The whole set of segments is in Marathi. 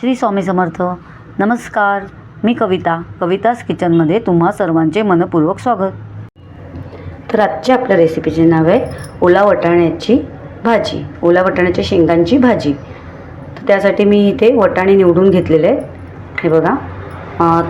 श्री स्वामी समर्थ. नमस्कार. मी कविता. कविताज किचनमध्ये तुम्हा सर्वांचे मनपूर्वक स्वागत. तर आजच्या आपल्या रेसिपीचे नाव आहे ओला वटाण्याची भाजी. ओला वटाण्याच्या शेंगांची भाजी. तर त्यासाठी मी इथे वटाणे निवडून घेतलेले आहेत. हे बघा.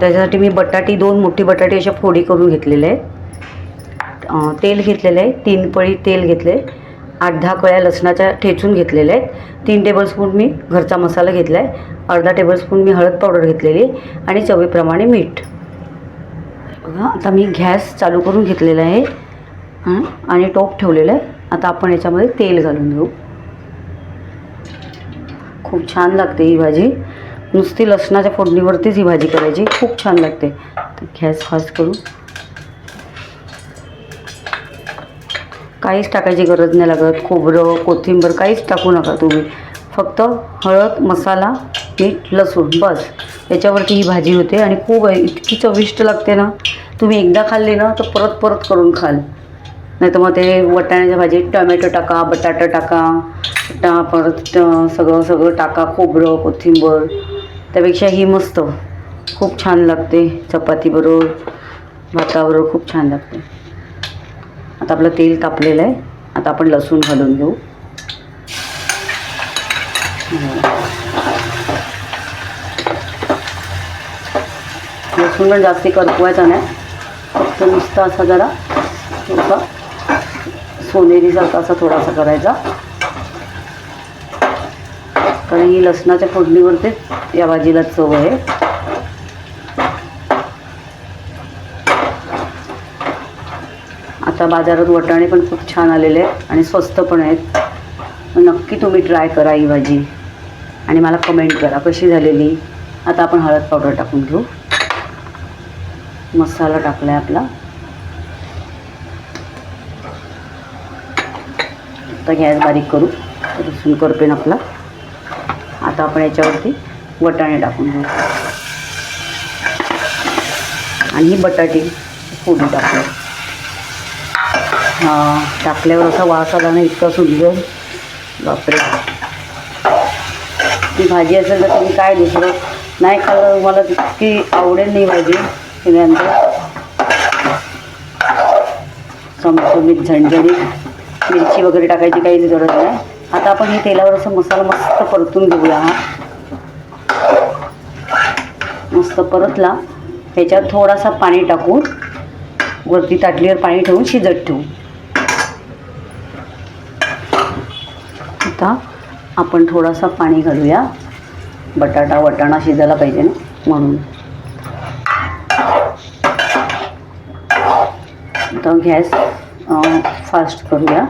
त्याच्यासाठी मी बटाटी दोन मोठी बटाटी अशा फोडी करून घेतलेले आहेत. तेल घेतलेलं आहे. तीन पळी तेल घेतले आठ दहा कळ्या लसणाच्या ठेचून घेतलेल्या आहेत. तीन टेबलस्पून मी घरचा मसाला घेतला आहे अर्धा टेबलस्पून मी हळद पावडर घेतलेली आणि चवीप्रमाणे मीठ. बघा आता मी गॅस चालू करून घेतलेला आहे. आणि टोप ठेवलेलं आहे. आता आपण याच्यामध्ये तेल घालून घेऊ. खूप छान लागते ही भाजी. नुसती लसणाच्या फोडणीवरतीच ही भाजी करायची. खूप छान लागते. तर गॅस फास्ट करू. काहीच टाकायची गरज नाही लागत. खोबरं कोथिंबीर काहीच टाकू नका तुम्ही. फक्त हळद मसाला मीठ लसूण बस. याच्यावरती ही भाजी होते आणि खूप इतकी चविष्ट लागते ना. तुम्ही एकदा खाल्ली ना तर परत परत करून खाल. नाही तर मग ते वटाण्याच्या भाजीत टमॅटो टाका बटाटा टाका टा परत सगळं सगळं टाका. खोबरं कोथिंबर. त्यापेक्षा ही मस्त. खूप छान लागते. चपातीबरोबर भाताबरोबर खूप छान लागते. आता आपलं तेल तापलेलं आहे. आता आपण लसूण घालून घेऊ. लसूण पण जास्ती करपवायचा नाही. फक्त नुसता असा जरा थोडासा सोनेरीसारखा असा थोडासा करायचा. कारण ही लसणाच्या फोडणीवरतीच या भाजीला चव आहे. आता बाजारात वटाणे पण खूप छान आलेले आहेत आणि स्वस्त पण आहेत. नक्की तुम्ही ट्राय करा ही भाजी. आणि मला कमेंट करा कशी झालेली. आता आपण हळद पावडर टाकून घेऊ. मसाला टाकला आहे आपला. आता गॅस बारीक करू. लसूण करपेन आपला. आता आपण याच्यावरती वटाणे टाकून घेऊ. आणि ही बटाटी फोडून टाकू टाकल्यावर असा वास आला ना इतका सुंदर. बापरे. ती भाजी असेल तर तुम्ही काय दुसरं? नाही खाल्लं मला तितकी आवडेल नाही भाजी. केल्यानंतर चमचमीत झणझणीत मिरची वगैरे टाकायची काहीच गरज नाही. आता आपण हे तेलावर असं मसाला मस्त परतून घेऊया हा. मस्त परतला. त्याच्यात थोडासा पाणी टाकून वरती ताटलीवर पाणी ठेवून शिजत ठेवू. आता आपण थोडासा पाणी घालूया. बटाटा वटाणा शिजायला पाहिजे ना म्हणून. आता गॅस फास्ट करूया.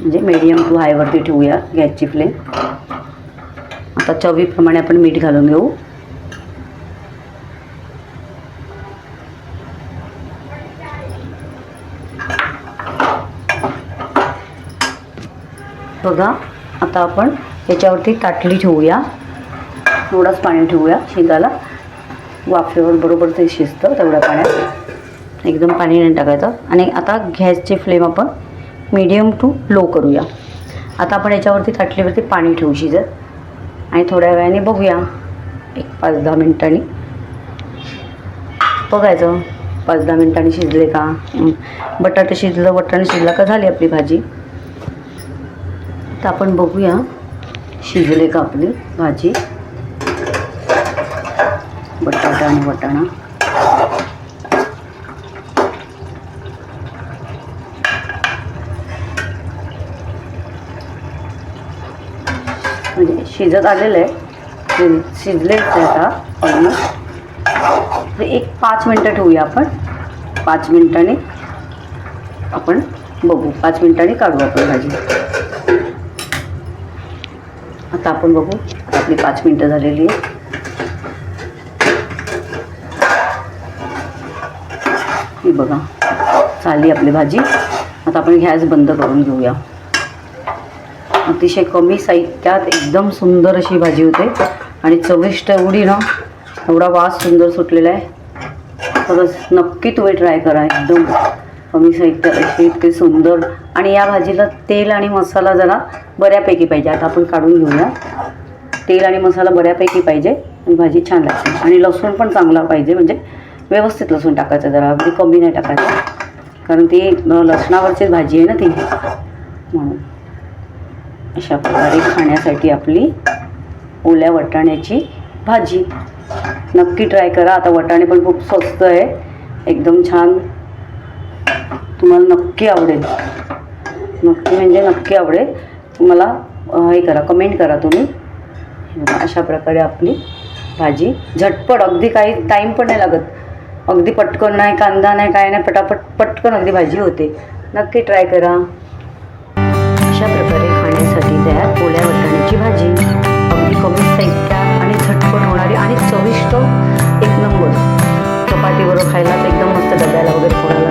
म्हणजे मीडियम टू हायवरती ठेवूया गॅसची फ्लेम आता चवीप्रमाणे आपण मीठ घालून घेऊ. बघा. आता आपण याच्यावरती ताटली ठेवूया. थोडंच पाणी ठेवूया. शिजायला वाफेवर बरोबर ते शिजतं तेवढ्या पाण्यात. एकदम पाणी नाही टाकायचं. आणि आता गॅसची फ्लेम आपण मीडियम टू लो करूया. आता आपण याच्यावरती ताटलीवरती पाणी ठेवू शिजत. आणि थोड्या वेळाने बघूया. एक पाच दहा मिनटांनी. बघायचं. पाच दहा मिनटांनी शिजले का? बटाटे शिजलं बटाटे शिजला का झाली आपली भाजी? तर आपण बघूया शिजले का आपली भाजी. बटाटा आणि वटाणा. म्हणजे शिजत आलेलं आहे. शिजलेच आहे आता ऑलमोस्ट एक पाच मिनटं ठेवूया आपण. पाच मिनिटांनी आपण बघू. पाच मिनिटांनी काढू आपण भाजी. आता आपण बघू. आपली पाच मिनटं झालेली आहे ही बघा झाली आपली भाजी. आता आपण गॅस बंद करून घेऊया. अतिशय कमी साहित्यात एकदम सुंदर अशी भाजी होते. आणि चविष्ट एवढी ना एवढा वास सुंदर सुटलेला आहे. खरंच नक्की तुम्ही ट्राय करा. एकदम कमी साहित्यात अशी इतके सुंदर आणि या भाजीला तेल आणि मसाला जरा बऱ्यापैकी पाहिजे. आता आपण काढून घेऊया. तेल आणि मसाला बऱ्यापैकी पाहिजे. आणि भाजी छान लागते. आणि लसूण पण चांगला पाहिजे. म्हणजे व्यवस्थित लसूण टाकायचं जरा. अगदी कमी नाही टाकायचं. कारण ती लसणावरचीच भाजी आहे ना ती. म्हणून अशा प्रकारे खाण्यासाठी आपली ओल्या वटाण्याची भाजी. नक्की ट्राय करा. आता वटाणे पण खूप स्वस्त आहे. एकदम छान. तुम्हाला नक्की आवडेल. नक्की म्हणजे नक्की आवडेल. तुम्हाला हे करा कमेंट करा तुम्ही. अशा प्रकारे आपली भाजी झटपट अगदी काही टाईम पण नाही लागत. अगदी पटकन नाही कांदा नाही काय नाही पटापट पटकन अगदी भाजी होते. नक्की ट्राय करा. अशा प्रकारे खाण्यासाठी तयार ओल्या वटाण्याची भाजी. अगदी कमी साहित्या आणि झटपट होणारी आणि चविष्ट एक नंबर चपातीबरोबर खायला तर एकदम मस्त डब्याला वगैरे फोडायला